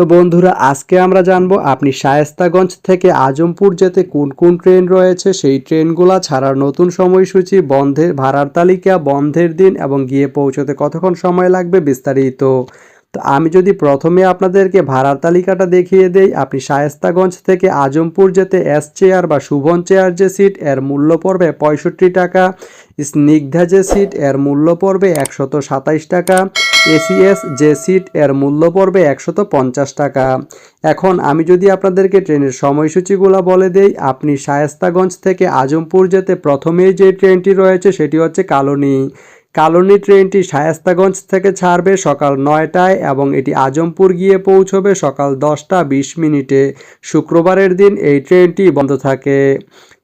তো বন্ধুরা, আজকে আমরা জানব আপনি শায়েস্তাগঞ্জ থেকে আজমপুর যেতে কোন কোন ট্রেন রয়েছে? সেই ট্রেনগুলো ছাড়ার নতুন সময়সূচি, বন্ধের ভাড়ার তালিকা, বন্ধের দিন এবং গিয়ে পৌঁছতে কতক্ষণ সময় লাগবে বিস্তারিত। তো আমি যদি প্রথমে আপনাদেরকে ভাড়ার তালিকাটা দেখিয়ে দেই, আপনি শায়েস্তাগঞ্জ থেকে আজমপুর যেতে এস চেয়ার বা শুভন চেয়ার যে সিট এর মূল্য পড়বে পঁয়ষট্টি টাকা। স্নিগ্ধা যে সিট এর মূল্য পড়বে একশত সাতাইশ টাকা। এসিএস যে সিট, এর মূল্য পড়বে একশত পঞ্চাশ টাকা। এখন আমি যদি আপনাদেরকে ট্রেনের সময়সূচিগুলো বলে দেই, আপনি শায়েস্তাগঞ্জ থেকে আজমপুর যেতে প্রথমেই যে ট্রেনটি রয়েছে সেটি হচ্ছে কালনী। কালনী ট্রেনটি শায়েস্তাগঞ্জ থেকে ছাড়বে সকাল নয়টায় এবং এটি আজমপুর গিয়ে পৌঁছবে সকাল দশটা বিশ মিনিটে। শুক্রবারের দিন এই ট্রেনটি বন্ধ থাকে।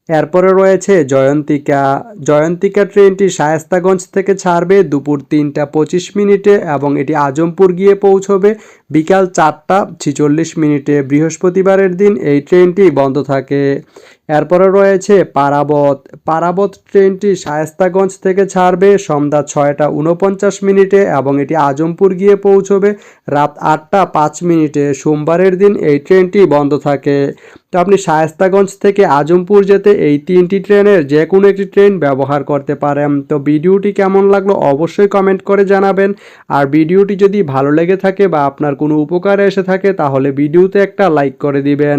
এরপরে রয়েছে জয়ন্তিকা। জয়ন্তিকা ট্রেনটি শায়স্তাগঞ্জ থেকে ছাড়বে, দুপুর তিনটা পঁচিশ মিনিটে এবং এটি আজমপুর গিয়ে পৌঁছবে। বিকাল চারটা ছিচল্লিশ মিনিটে বৃহস্পতিবারের দিন এই ট্রেনটি বন্ধ থাকে। এরপরে রয়েছে পারাবত। পারাবত ট্রেনটি শায়েস্তাগঞ্জ থেকে ছাড়বে, সন্ধ্যা ছয়টা উনপঞ্চাশ মিনিটে এবং এটি আজমপুর গিয়ে পৌঁছবে রাত আটটা পাঁচ মিনিটে। সোমবারের দিন এই ট্রেনটি বন্ধ থাকে। তো আপনি শায়েস্তাগঞ্জ থেকে আজমপুর যেতে এই তিনটি ট্রেনের যে কোনো একটি ট্রেন ব্যবহার করতে পারেন। তো ভিডিওটি কেমন লাগল অবশ্যই কমেন্ট করে জানাবেন। আর ভিডিওটি যদি ভালো লেগে থাকে বা আপনার কোনো উপকারে এসে থাকে তাহলে ভিডিওতে একটা লাইক করে দিবেন।